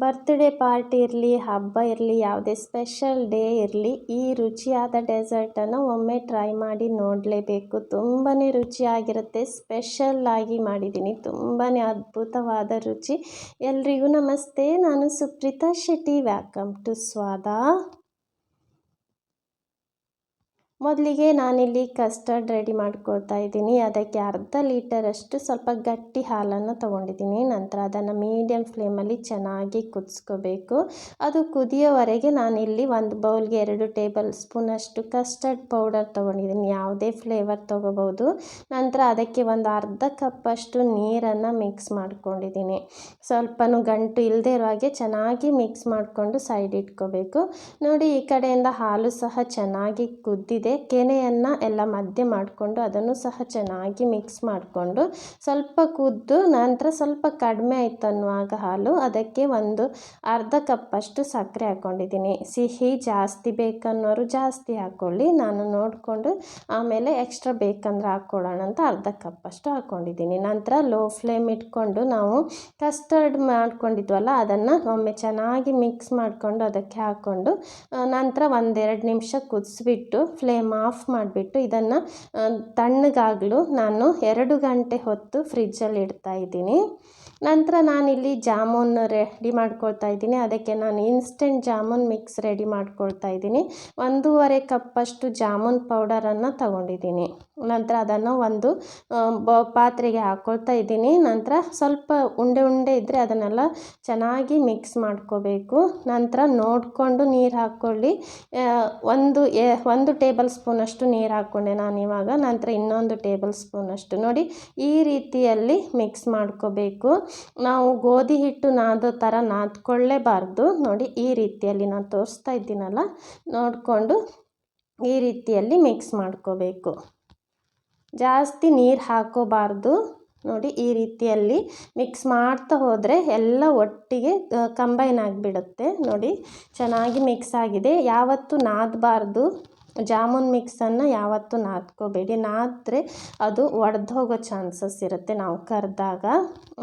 Birthday party ಇರಲಿ, ಹಬ್ಬ ಇರಲಿ, ಯಾವುದೇ ಸ್ಪೆಷಲ್ ಡೇ ಇರಲಿ, ಈ ರುಚಿಯಾದ ಡೆಸರ್ಟನ್ನು ಒಮ್ಮೆ ಟ್ರೈ ಮಾಡಿ ನೋಡಲೇಬೇಕು. ತುಂಬಾ ರುಚಿಯಾಗಿರುತ್ತೆ ಸ್ಪೆಷಲ್ಲಾಗಿ ಮಾಡಿದ್ದೀನಿ. ತುಂಬಾ ಅದ್ಭುತವಾದ ರುಚಿ. ಎಲ್ರಿಗೂ ನಮಸ್ತೆ. ನಾನು ಸುಪ್ರೀತಾ ಶೆಟ್ಟಿ. ವ್ಯಾಕಮ್ ಟು ಸ್ವಾದ ಮೊದಲಿಗೆ ನಾನಿಲ್ಲಿ ಕಸ್ಟರ್ಡ್ ರೆಡಿ ಮಾಡ್ಕೊಳ್ತಾ ಇದ್ದೀನಿ. ಅದಕ್ಕೆ ಅರ್ಧ ಲೀಟರಷ್ಟು ಸ್ವಲ್ಪ ಗಟ್ಟಿ ಹಾಲನ್ನು ತೊಗೊಂಡಿದ್ದೀನಿ. ನಂತರ ಅದನ್ನು ಮೀಡಿಯಮ್ ಫ್ಲೇಮಲ್ಲಿ ಚೆನ್ನಾಗಿ ಕುದಿಸ್ಕೋಬೇಕು. ಅದು ಕುದಿಯೋವರೆಗೆ ನಾನಿಲ್ಲಿ ಒಂದು ಬೌಲ್ಗೆ ಎರಡು ಟೇಬಲ್ ಸ್ಪೂನಷ್ಟು ಕಸ್ಟರ್ಡ್ ಪೌಡರ್ ತೊಗೊಂಡಿದ್ದೀನಿ. ಯಾವುದೇ ಫ್ಲೇವರ್ ತೊಗೋಬೋದು. ನಂತರ ಅದಕ್ಕೆ ಒಂದು ಅರ್ಧ ಕಪ್ಪಷ್ಟು ನೀರನ್ನು ಮಿಕ್ಸ್ ಮಾಡ್ಕೊಂಡಿದ್ದೀನಿ. ಸ್ವಲ್ಪನೂ ಗಂಟು ಇಲ್ಲದೇ ಇರೋ ಹಾಗೆ ಚೆನ್ನಾಗಿ ಮಿಕ್ಸ್ ಮಾಡಿಕೊಂಡು ಸೈಡ್ ಇಟ್ಕೋಬೇಕು. ನೋಡಿ, ಈ ಕಡೆಯಿಂದ ಹಾಲು ಸಹ ಚೆನ್ನಾಗಿ ಕುದ್ದಿದೆ. ಕೆನೆಯನ್ನು ಎಲ್ಲ ಮಧ್ಯೆ ಮಾಡಿಕೊಂಡು ಅದನ್ನು ಸಹ ಚೆನ್ನಾಗಿ ಮಿಕ್ಸ್ ಮಾಡಿಕೊಂಡು ಸ್ವಲ್ಪ ಕುದ್ದು ನಂತರ ಸ್ವಲ್ಪ ಕಡಿಮೆ ಆಯಿತು ಅನ್ನುವಾಗ ಹಾಲು. ಅದಕ್ಕೆ ಒಂದು ಅರ್ಧ ಕಪ್ಪಷ್ಟು ಸಕ್ಕರೆ ಹಾಕ್ಕೊಂಡಿದ್ದೀನಿ ಸಿಹಿ ಜಾಸ್ತಿ ಬೇಕನ್ನೋರು ಜಾಸ್ತಿ ಹಾಕ್ಕೊಳ್ಳಿ. ನಾನು ನೋಡಿಕೊಂಡು ಆಮೇಲೆ ಎಕ್ಸ್ಟ್ರಾ ಬೇಕಂದ್ರೆ ಹಾಕ್ಕೊಳ್ಳೋಣ ಅಂತ ಅರ್ಧ ಕಪ್ಪಷ್ಟು ಹಾಕ್ಕೊಂಡಿದ್ದೀನಿ ನಂತರ ಲೋ ಫ್ಲೇಮ್ ಇಟ್ಕೊಂಡು ನಾವು ಕಸ್ಟರ್ಡ್ ಮಾಡ್ಕೊಂಡಿದ್ವಲ್ಲ, ಅದನ್ನು ಒಮ್ಮೆ ಚೆನ್ನಾಗಿ ಮಿಕ್ಸ್ ಮಾಡಿಕೊಂಡು ಅದಕ್ಕೆ ಹಾಕ್ಕೊಂಡು ನಂತರ ಒಂದೆರಡು ನಿಮಿಷ ಕುದಿಸ್ಬಿಟ್ಟು ಫ್ಲೇಮ್ ಆಫ್ ಮಾಡಿಬಿಟ್ಟು ಇದನ್ನು ತಣ್ಣಗಾಗಲು ನಾನು ಎರಡು ಗಂಟೆ ಹೊತ್ತು ಫ್ರಿಜ್ಜಲ್ಲಿ ಇಡ್ತಾ ಇದ್ದೀನಿ. ನಂತರ ನಾನಿಲ್ಲಿ ಜಾಮೂನ್ ರೆಡಿ ಮಾಡ್ಕೊಳ್ತಾ ಇದ್ದೀನಿ. ಅದಕ್ಕೆ ನಾನು ಇನ್ಸ್ಟೆಂಟ್ ಜಾಮೂನ್ ಮಿಕ್ಸ್ ರೆಡಿ ಮಾಡ್ಕೊಳ್ತಾ ಇದ್ದೀನಿ. ಒಂದೂವರೆ ಕಪ್ಪಷ್ಟು ಜಾಮೂನ್ ಪೌಡರನ್ನು ತಗೊಂಡಿದ್ದೀನಿ. ನಂತರ ಅದನ್ನು ಒಂದು ಪಾತ್ರೆಗೆ ಹಾಕ್ಕೊಳ್ತಾ ಇದ್ದೀನಿ. ನಂತರ ಸ್ವಲ್ಪ ಉಂಡೆ ಉಂಡೆ ಇದ್ದರೆ ಅದನ್ನೆಲ್ಲ ಚೆನ್ನಾಗಿ ಮಿಕ್ಸ್ ಮಾಡ್ಕೋಬೇಕು. ನಂತರ ನೋಡಿಕೊಂಡು ನೀರು ಹಾಕ್ಕೊಳ್ಳಿ ಒಂದು ಒಂದು ಟೇಬಲ್ ಸ್ಪೂನಷ್ಟು ನೀರು ಹಾಕ್ಕೊಂಡೆ ನಾನು ಇವಾಗ. ನಂತರ ಇನ್ನೊಂದು ಟೇಬಲ್ ಸ್ಪೂನಷ್ಟು ನೋಡಿ ಈ ರೀತಿಯಲ್ಲಿ ಮಿಕ್ಸ್ ಮಾಡ್ಕೋಬೇಕು. ನಾವು ಗೋಧಿ ಹಿಟ್ಟು ನಾದೋ ಥರ ನಾದ್ಕೊಳ್ಳೇಬಾರ್ದು. ನೋಡಿ, ಈ ರೀತಿಯಲ್ಲಿ ನಾನು ತೋರಿಸ್ತಾ ಇದ್ದೀನಲ್ಲ? ನೋಡಿಕೊಂಡು ಈ ರೀತಿಯಲ್ಲಿ ಮಿಕ್ಸ್ ಮಾಡ್ಕೋಬೇಕು. ಜಾಸ್ತಿ ನೀರು ಹಾಕೋಬಾರ್ದು. ನೋಡಿ, ಈ ರೀತಿಯಲ್ಲಿ ಮಿಕ್ಸ್ ಮಾಡ್ತಾ ಹೋದರೆ ಎಲ್ಲ ಒಟ್ಟಿಗೆ ಕಂಬೈನ್ ಆಗಿಬಿಡುತ್ತೆ. ನೋಡಿ, ಚೆನ್ನಾಗಿ ಮಿಕ್ಸ್ ಆಗಿದೆ. ಯಾವತ್ತೂ ನಾದಬಾರ್ದು. ಜಾಮೂನ್ ಮಿಕ್ಸನ್ನು ಯಾವತ್ತೂ ನಾದ್ಕೋಬೇಡಿ. ನಾದ್ರೆ ಅದು ಒಡೆದು ಹೋಗೋ ಚಾನ್ಸಸ್ ಇರುತ್ತೆ ನಾವು ಕರೆದಾಗ.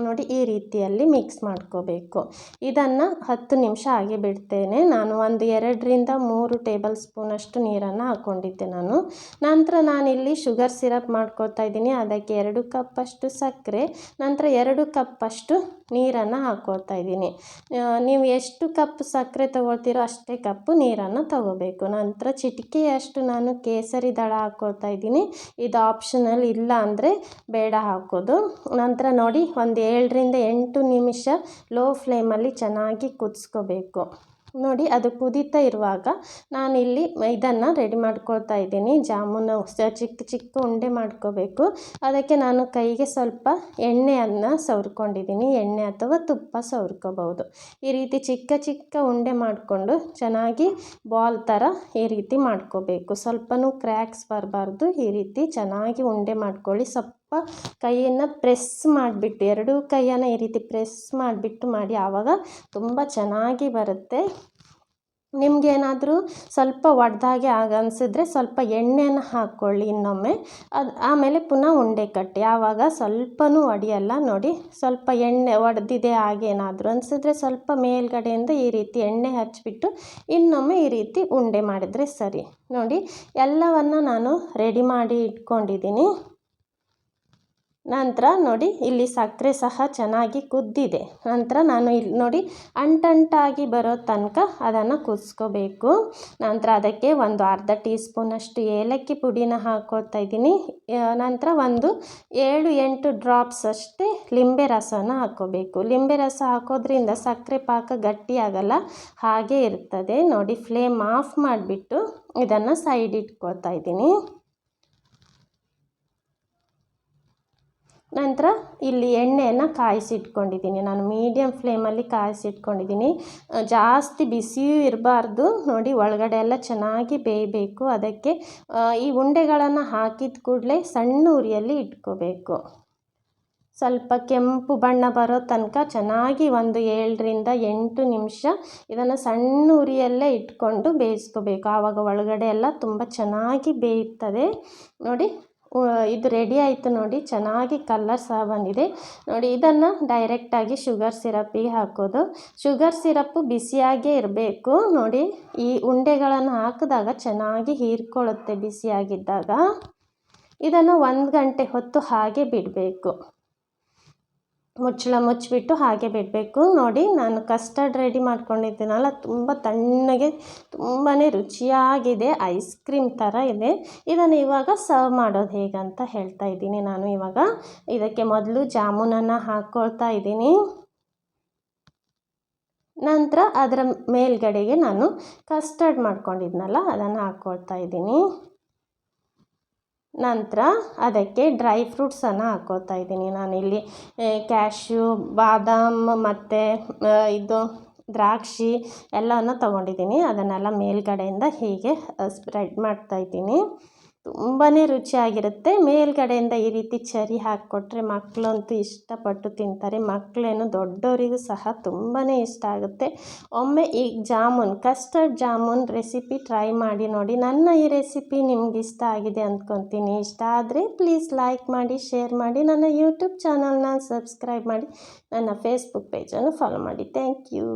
ನೋಡಿ, ಈ ರೀತಿಯಲ್ಲಿ ಮಿಕ್ಸ್ ಮಾಡ್ಕೋಬೇಕು. ಇದನ್ನು ಹತ್ತು ನಿಮಿಷ ಹಾಗೆ ಬಿಡ್ತೇನೆ. ನಾನು ಒಂದು ಎರಡರಿಂದ ಮೂರು ಟೇಬಲ್ ಸ್ಪೂನಷ್ಟು ನೀರನ್ನು ಹಾಕ್ಕೊಂಡಿದ್ದೆ ನಾನು. ನಂತರ ನಾನಿಲ್ಲಿ ಶುಗರ್ ಸಿರಪ್ ಮಾಡ್ಕೊಳ್ತಾ ಇದ್ದೀನಿ. ಅದಕ್ಕೆ ಎರಡು ಕಪ್ಪಷ್ಟು ಸಕ್ಕರೆ, ನಂತರ ಎರಡು ಕಪ್ಪಷ್ಟು ನೀರನ್ನು ಹಾಕ್ಕೊಳ್ತಾ ಇದ್ದೀನಿ. ನೀವು ಎಷ್ಟು ಕಪ್ ಸಕ್ಕರೆ ತೊಗೊಳ್ತೀರೋ ಅಷ್ಟೇ ಕಪ್ಪು ನೀರನ್ನು ತೊಗೋಬೇಕು. ನಂತರ ಚಿಟಿಕೆಯಷ್ಟು ನಾನು ಕೇಸರಿ ದಳ ಹಾಕ್ಕೊಳ್ತಾ ಇದ್ದೀನಿ. ಇದು ಆಪ್ಷನಲ್ ಇಲ್ಲ ಅಂದರೆ ಬೇಡ ಹಾಕೋದು. ನಂತರ ನೋಡಿ, ಒಂದು ಏಳರಿಂದ ಎಂಟು ನಿಮಿಷ ಲೋ ಫ್ಲೇಮಲ್ಲಿ ಚೆನ್ನಾಗಿ ಕುದಿಸ್ಕೋಬೇಕು. ನೋಡಿ ಅದು ಕುದೀತಾ ಇರುವಾಗ ನಾನಿಲ್ಲಿ ಇದನ್ನು ರೆಡಿ ಮಾಡ್ಕೊಳ್ತಾ ಇದ್ದೀನಿ. ಜಾಮೂನು ಚಿಕ್ಕ ಚಿಕ್ಕ ಉಂಡೆ ಮಾಡ್ಕೋಬೇಕು. ಅದಕ್ಕೆ ನಾನು ಕೈಗೆ ಸ್ವಲ್ಪ ಎಣ್ಣೆಯನ್ನು ಸವರ್ಕೊಂಡಿದ್ದೀನಿ. ಎಣ್ಣೆ ಅಥವಾ ತುಪ್ಪ ಸವರ್ಕೋಬಹುದು. ಈ ರೀತಿ ಚಿಕ್ಕ ಚಿಕ್ಕ ಉಂಡೆ ಮಾಡಿಕೊಂಡು ಚೆನ್ನಾಗಿ ಬಾಲ್ ಥರ ಈ ರೀತಿ ಮಾಡ್ಕೋಬೇಕು. ಸ್ವಲ್ಪನೂ ಕ್ರ್ಯಾಕ್ಸ್ ಬರಬಾರ್ದು. ಈ ರೀತಿ ಚೆನ್ನಾಗಿ ಉಂಡೆ ಮಾಡ್ಕೊಳ್ಳಿ. ಸ್ವಲ್ಪ ಕೈಯನ್ನು ಪ್ರೆಸ್ ಮಾಡಿಬಿಟ್ಟು, ಎರಡೂ ಕೈಯನ್ನು ಈ ರೀತಿ ಪ್ರೆಸ್ ಮಾಡಿಬಿಟ್ಟು ಮಾಡಿ, ಆವಾಗ ತುಂಬ ಚೆನ್ನಾಗಿ ಬರುತ್ತೆ. ನಿಮಗೇನಾದರೂ ಸ್ವಲ್ಪ ಒಡೆದಾಗೆ ಆಗ ಅನಿಸಿದ್ರೆ ಸ್ವಲ್ಪ ಎಣ್ಣೆನ ಹಾಕ್ಕೊಳ್ಳಿ ಇನ್ನೊಮ್ಮೆ. ಅದು ಆಮೇಲೆ ಪುನಃ ಉಂಡೆ ಕಟ್ಟಿ, ಆವಾಗ ಸ್ವಲ್ಪನೂ ಒಡೆಯಲ್ಲ, ನೋಡಿ ಸ್ವಲ್ಪ ಎಣ್ಣೆ ಒಡೆದಿದೆ ಹಾಗೇನಾದರೂ ಅನಿಸಿದ್ರೆ ಸ್ವಲ್ಪ ಮೇಲ್ಗಡೆಯಿಂದ ಈ ರೀತಿ ಎಣ್ಣೆ ಹಚ್ಚಿಬಿಟ್ಟು ಇನ್ನೊಮ್ಮೆ ಈ ರೀತಿ ಉಂಡೆ ಮಾಡಿದರೆ ಸರಿ. ನೋಡಿ, ಎಲ್ಲವನ್ನು ನಾನು ರೆಡಿ ಮಾಡಿ ಇಟ್ಕೊಂಡಿದ್ದೀನಿ. ನಂತರ ನೋಡಿ, ಇಲ್ಲಿ ಸಕ್ಕರೆ ಸಹ ಚೆನ್ನಾಗಿ ಕುದ್ದಿದೆ. ನಂತರ ನಾನು ಇಲ್ಲಿ ನೋಡಿ, ಅಂಟಂಟಾಗಿ ಬರೋ ತನಕ ಅದನ್ನು ಕುದಿಸ್ಕೋಬೇಕು. ನಂತರ ಅದಕ್ಕೆ ಒಂದು ಅರ್ಧ ಟೀ ಸ್ಪೂನಷ್ಟು ಏಲಕ್ಕಿ ಪುಡಿನ ಹಾಕ್ಕೊಳ್ತಾ ಇದ್ದೀನಿ. ನಂತರ ಒಂದು ಏಳು ಎಂಟು ಡ್ರಾಪ್ಸ್ ಅಷ್ಟೇ ಲಿಂಬೆ ರಸನ ಹಾಕೋಬೇಕು ಲಿಂಬೆ ರಸ ಹಾಕೋದ್ರಿಂದ ಸಕ್ಕರೆ ಪಾಕ ಗಟ್ಟಿಯಾಗಲ್ಲ ಹಾಗೇ ಇರ್ತದೆ. ನೋಡಿ, ಫ್ಲೇಮ್ ಆಫ್ ಮಾಡಿಬಿಟ್ಟು ಇದನ್ನು ಸೈಡ್ ಇಟ್ಕೋತಾ ಇದ್ದೀನಿ. ನಂತರ ಇಲ್ಲಿ ಎಣ್ಣೆಯನ್ನು ಕಾಯಿಸಿಟ್ಕೊಂಡಿದ್ದೀನಿ. ನಾನು ಮೀಡಿಯಮ್ ಫ್ಲೇಮಲ್ಲಿ ಕಾಯಿಸಿಟ್ಕೊಂಡಿದ್ದೀನಿ. ಜಾಸ್ತಿ ಬಿಸಿಯೂ ಇರಬಾರ್ದು. ನೋಡಿ, ಒಳಗಡೆ ಎಲ್ಲ ಚೆನ್ನಾಗಿ ಬೇಯಬೇಕು. ಅದಕ್ಕೆ ಈ ಉಂಡೆಗಳನ್ನು ಹಾಕಿದ ಕೂಡಲೇ ಸಣ್ಣ ಉರಿಯಲ್ಲಿ ಇಟ್ಕೋಬೇಕು. ಸ್ವಲ್ಪ ಕೆಂಪು ಬಣ್ಣ ಬರೋ ತನಕ ಚೆನ್ನಾಗಿ ಒಂದು ಏಳರಿಂದ ಎಂಟು ನಿಮಿಷ ಇದನ್ನು ಸಣ್ಣ ಉರಿಯಲ್ಲೇ ಇಟ್ಕೊಂಡು ಬೇಯಿಸ್ಕೋಬೇಕು. ಆವಾಗ ಒಳಗಡೆ ಎಲ್ಲ ತುಂಬ ಚೆನ್ನಾಗಿ ಬೇಯುತ್ತದೆ. ನೋಡಿ ಇದು ರೆಡಿ ಆಯಿತು ನೋಡಿ. ಚೆನ್ನಾಗಿ ಕಲ್ಲರ್ ಸಹ ಬಂದಿದೆ. ನೋಡಿ, ಇದನ್ನು ಡೈರೆಕ್ಟಾಗಿ ಶುಗರ್ ಸಿರಪ್ಪಿಗೆ ಹಾಕೋದು. ಶುಗರ್ ಸಿರಪ್ಪು ಬಿಸಿಯಾಗೇ ಇರಬೇಕು. ನೋಡಿ, ಈ ಉಂಡೆಗಳನ್ನು ಹಾಕಿದಾಗ ಚೆನ್ನಾಗಿ ಹೀರ್ಕೊಳ್ಳುತ್ತೆ ಬಿಸಿಯಾಗಿದ್ದಾಗ. ಇದನ್ನು ಒಂದು ಗಂಟೆ ಹೊತ್ತು ಹಾಗೆ ಬಿಡಬೇಕು. ಮುಚ್ಚಳ ಮುಚ್ಚಿಬಿಟ್ಟು ಹಾಗೆ ಬಿಡಬೇಕು. ನೋಡಿ, ನಾನು ಕಸ್ಟರ್ಡ್ ರೆಡಿ ಮಾಡ್ಕೊಂಡಿದ್ದೀನಲ್ಲ, ತುಂಬ ತಣ್ಣಗೆ ತುಂಬಾ ರುಚಿಯಾಗಿದೆ ಐಸ್ ಕ್ರೀಮ್ ಥರ ಇದೆ. ಇದನ್ನು ಇವಾಗ ಸರ್ವ್ ಮಾಡೋದು ಹೇಗಂತ ಹೇಳ್ತಾ ಇದ್ದೀನಿ ನಾನು ಇವಾಗ. ಇದಕ್ಕೆ ಮೊದಲು ಜಾಮೂನನ್ನು ಹಾಕ್ಕೊಳ್ತಾ ಇದ್ದೀನಿ. ನಂತರ ಅದರ ಮೇಲ್ಗಡೆಗೆ ನಾನು ಕಸ್ಟರ್ಡ್ ಮಾಡ್ಕೊಂಡಿದ್ನಲ್ಲ, ಅದನ್ನು ಹಾಕ್ಕೊಳ್ತಾ ಇದ್ದೀನಿ. ನಂತರ ಅದಕ್ಕೆ ಡ್ರೈ ಫ್ರೂಟ್ಸನ್ನು ಹಾಕ್ಕೋತಾ ಇದ್ದೀನಿ ನಾನಿಲ್ಲಿ ಕ್ಯಾಶ್ಯೂ, ಬಾದಾಮ್ ಮತ್ತು ಇದು ದ್ರಾಕ್ಷಿ ಎಲ್ಲವನ್ನು ತೊಗೊಂಡಿದ್ದೀನಿ. ಅದನ್ನೆಲ್ಲ ಮೇಲ್ಗಡೆಯಿಂದ ಹೀಗೆ ಸ್ಪ್ರೆಡ್ ಮಾಡ್ತಾಯಿದ್ದೀನಿ ತುಂಬಾ ರುಚಿಯಾಗಿರುತ್ತೆ. ಮೇಲ್ಗಡೆಯಿಂದ ಈ ರೀತಿ ಚರಿ ಹಾಕಿಕೊಟ್ರೆ ಮಕ್ಕಳಂತೂ ಇಷ್ಟಪಟ್ಟು ತಿಂತಾರೆ. ಮಕ್ಕಳೇನು ದೊಡ್ಡವರಿಗೂ ಸಹ ತುಂಬಾ ಇಷ್ಟ ಆಗುತ್ತೆ. ಒಮ್ಮೆ ಈ jamun, custard jamun recipe try ಮಾಡಿ ನೋಡಿ. ನನ್ನ ಈ ರೆಸಿಪಿ ನಿಮ್ಗೆ ಇಷ್ಟ ಆಗಿದೆ ಅಂದ್ಕೊತೀನಿ ಇಷ್ಟ ಆದರೆ ಪ್ಲೀಸ್ ಲೈಕ್ ಮಾಡಿ, ಶೇರ್ ಮಾಡಿ. ನನ್ನ ಯೂಟ್ಯೂಬ್ ಚಾನಲ್ನ ಸಬ್ಸ್ಕ್ರೈಬ್ ಮಾಡಿ. ನನ್ನ ಫೇಸ್ಬುಕ್ ಪೇಜನ್ನು ಫಾಲೋ ಮಾಡಿ. Thank you.